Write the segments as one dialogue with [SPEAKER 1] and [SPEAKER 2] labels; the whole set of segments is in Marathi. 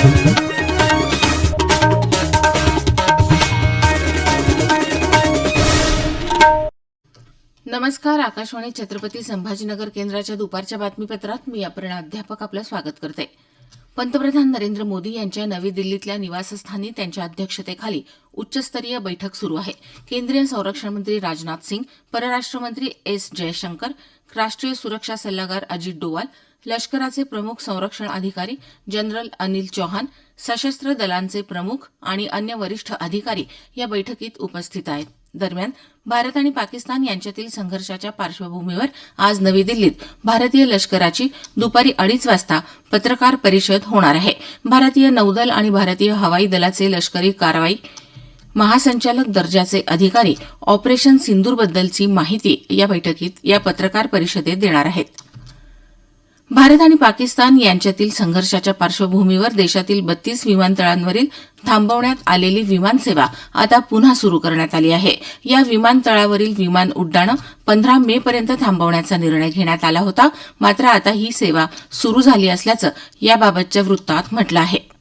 [SPEAKER 1] नमस्कार आकाशवाणी छत्रपती संभाजीनगर केंद्राच्या दुपारच्या बातमीपत्रात मी अपर्णा अध्यापक आपलं स्वागत करते. पंतप्रधान नरेंद्र मोदी यांच्या नवी दिल्लीतल्या निवासस्थानी त्यांच्या अध्यक्षतेखाली उच्चस्तरीय बैठक सुरू आहे. केंद्रीय संरक्षण मंत्री राजनाथ सिंग परराष्ट्र मंत्री एस जयशंकर राष्ट्रीय सुरक्षा सल्लागार अजित डोवाल लष्कराचे प्रमुख संरक्षण अधिकारी जनरल अनिल चौहान सशस्त्र दलांचे प्रमुख आणि अन्य वरिष्ठ अधिकारी या बैठकीत उपस्थित आहेत. दरम्यान भारत आणि पाकिस्तान यांच्यातील संघर्षाच्या पार्श्वभूमीवर आज नवी दिल्लीत भारतीय लष्कराची दुपारी अडीच वाजता पत्रकार परिषद होणार आहे. भारतीय नौदल आणि भारतीय हवाई दलाचे लष्करी कारवाई महासंचालक दर्जाचे अधिकारी ऑपरेशन सिंदूरबद्दलची माहिती या बैठकीत या पत्रकार परिषदेत देणार आहेत. भारत आणि पाकिस्तान यांच्यातील संघर्षाच्या पार्श्वभूमीवर देशातील बत्तीस विमानतळांवरील थांबवण्यात आलेली विमानसेवा आता पुन्हा सुरू करण्यात आली आहे. या विमानतळावरील विमान उड्डाणं पंधरा मे पर्यंत थांबवण्याचा निर्णय घेण्यात आला होता. मात्र आता ही सेवा सुरू झाली असल्याचं याबाबतच्या वृत्तात म्हटलं आहे.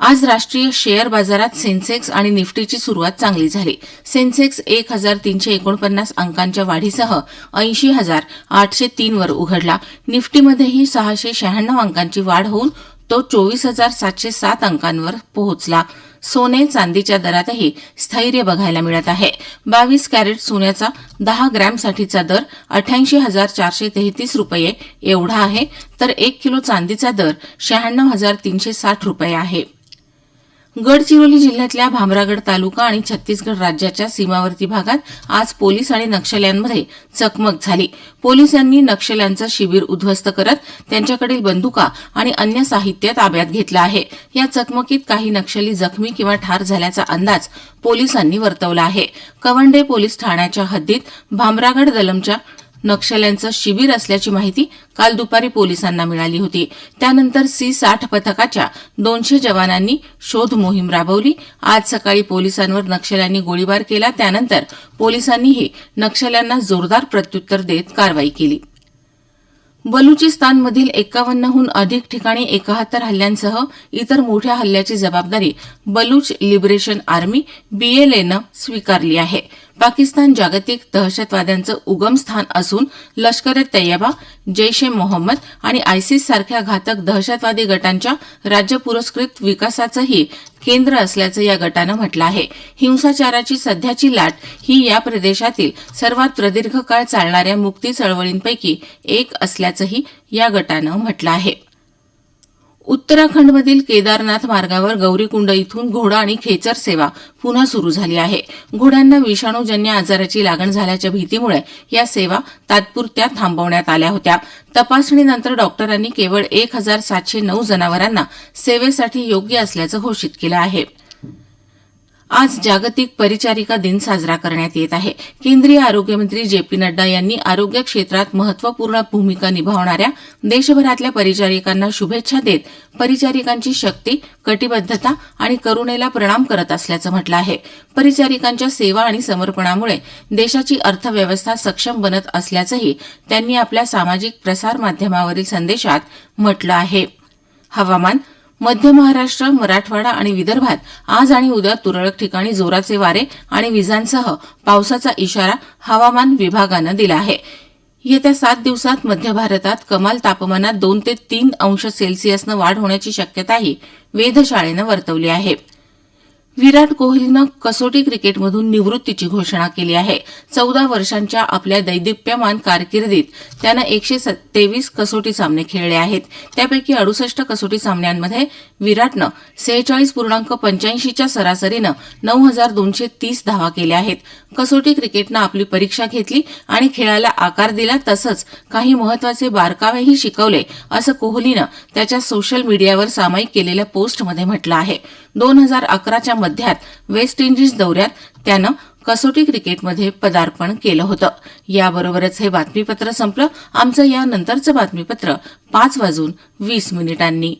[SPEAKER 1] आज राष्ट्रीय शेअर बाजारात सेन्सेक्स आणि निफ्टीची सुरुवात चांगली झाली. सेन्सेक्स एक हजार तीनशे एकोणपन्नास अंकांच्या वाढीसह ऐंशी हजार आठशे तीनवर उघडला. निफ्टीमध्येही सहाशे शहाण्णव अंकांची वाढ होऊन तो चोवीस हजार सातशे सात अंकांवर पोहोचला. सोने चांदीच्या दरातही स्थैर्य बघायला मिळत आहे. बावीस कॅरेट सोन्याचा दहा ग्रॅमसाठीचा दर अठ्याऐंशी हजार चारशे तेहतीस रुपये एवढा आहे तर एक किलो चांदीचा दर शहाण्णव हजार तीनशे साठ रुपये आहे. गडचिरोली जिल्ह्यातल्या भामरागड तालुका आणि छत्तीसगड राज्याच्या सीमावर्ती भागात आज पोलीस आणि नक्षल्यांमध्ये चकमक झाली. पोलिसांनी नक्षल्यांचं शिबिर उद्ध्वस्त करत त्यांच्याकडील बंदुका आणि अन्य साहित्य ताब्यात घेतलं आहे. या चकमकीत काही नक्षली जखमी किंवा ठार झाल्याचा अंदाज पोलिसांनी वर्तवला आहे. कवंडे पोलीस ठाण्याच्या हद्दीत भामरागड दलमच्या नक्षल्यांचं शिबिर असल्याची माहिती काल दुपारी पोलिसांना मिळाली होती. त्यानंतर सी साठ पथकाच्या दोनशे जवानांनी शोध मोहीम राबवली. आज सकाळी पोलिसांवर नक्षल्यांनी गोळीबार केला. त्यानंतर पोलिसांनीही नक्षल्यांना जोरदार प्रत्युत्तर देत कारवाई केली. बलुचिस्तानमधील एकावन्नहून अधिक ठिकाणी एकाहत्तर हल्ल्यांसह इतर मोठ्या हल्ल्याची जबाबदारी बलूच लिबरेशन आर्मी बीएलएनं स्वीकारली आहे. पाकिस्तान जागतिक दहशतवाद्यांचं उगमस्थान असून लष्कर ए तैयबा जैश ए मोहम्मद आणि आयसिस सारख्या घातक दहशतवादी गटांच्या राज्य पुरस्कृत विकासाचंही केंद्र असल्याचं या गटानं म्हटलं आहे. हिंसाचाराची सध्याची लाट ही या प्रदेशातील सर्वात प्रदीर्घ काळ चालणाऱ्या मुक्ती चळवळींपैकी एक असल्याचंही या गटानं म्हटलं आहे. उत्तराखंडमधील केदारनाथ मार्गावर गौरीकुंड इथून घोडा आणि खेचर सेवा पुन्हा सुरू झाली आहे. घोड्यांना विषाणूजन्य आजाराची लागण झाल्याच्या भीतीमुळे या सेवा तात्पुरत्या थांबवण्यात आल्या होत्या. तपासणीनंतर डॉक्टरांनी केवळ एक हजार सातशे नऊ जनावरांना सेवेसाठी योग्य असल्याचं घोषित केलं आहे. आज जागतिक परिचारिका दिन साजरा करण्यात येत आहे. केंद्रीय आरोग्यमंत्री जे पी नड्डा यांनी आरोग्य क्षेत्रात महत्त्वपूर्ण भूमिका निभावणाऱ्या देशभरातल्या परिचारिकांना शुभेच्छा देत परिचारिकांची शक्ती कटिबद्धता आणि करुणेला प्रणाम करत असल्याचं म्हटलं आहे. परिचारिकांच्या सेवा आणि समर्पणामुळे देशाची अर्थव्यवस्था सक्षम बनत असल्याचंही त्यांनी आपल्या सामाजिक प्रसारमाध्यमावरील संदेशात म्हटलं आहे. हवामान मध्य महाराष्ट्र मराठवाडा आणि विदर्भात आज आणि उद्या तुरळक ठिकाणी जोराचे वारे आणि विजांसह पावसाचा इशारा हवामान विभागानं दिला आहे. येत्या सात दिवसात मध्य भारतात कमाल तापमानात दोन ते तीन अंश सेल्सिअसनं वाढ होण्याची शक्यताही वेधशाळेनं वर्तवली आहे. विराट कोहलीनं कसोटी क्रिकेटमधून निवृत्तीची घोषणा केली आहे. चौदा वर्षांच्या आपल्या दैदिप्यमान कारकिर्दीत त्यानं एकशे तेवीस कसोटी सामने खेळले आहेत. त्यापैकी अडुसष्ट कसोटी सामन्यांमध्ये विराटनं सेहेचाळीस पूर्णांक पंच्याऐंशीच्या सरासरीनं नऊ हजार दोनशे तीस धावा केल्या आहेत. कसोटी क्रिकेटनं आपली परीक्षा घेतली आणि खेळाला आकार दिला तसंच काही महत्त्वाचे बारकावेही शिकवले असं कोहलीनं त्याच्या सोशल मीडियावर सामायिक केलेल्या पोस्टमध्ये म्हटलं आहे. दोन हजार अकराच्या मध्यात वेस्ट इंडिज दौऱ्यात त्यानं कसोटी क्रिकेटमध्ये पदार्पण केलं होतं. याबरोबरच हे बातमीपत्र संपलं. आमचं यानंतरचं बातमीपत्र पाच वाजून वीस मिनिटांनी.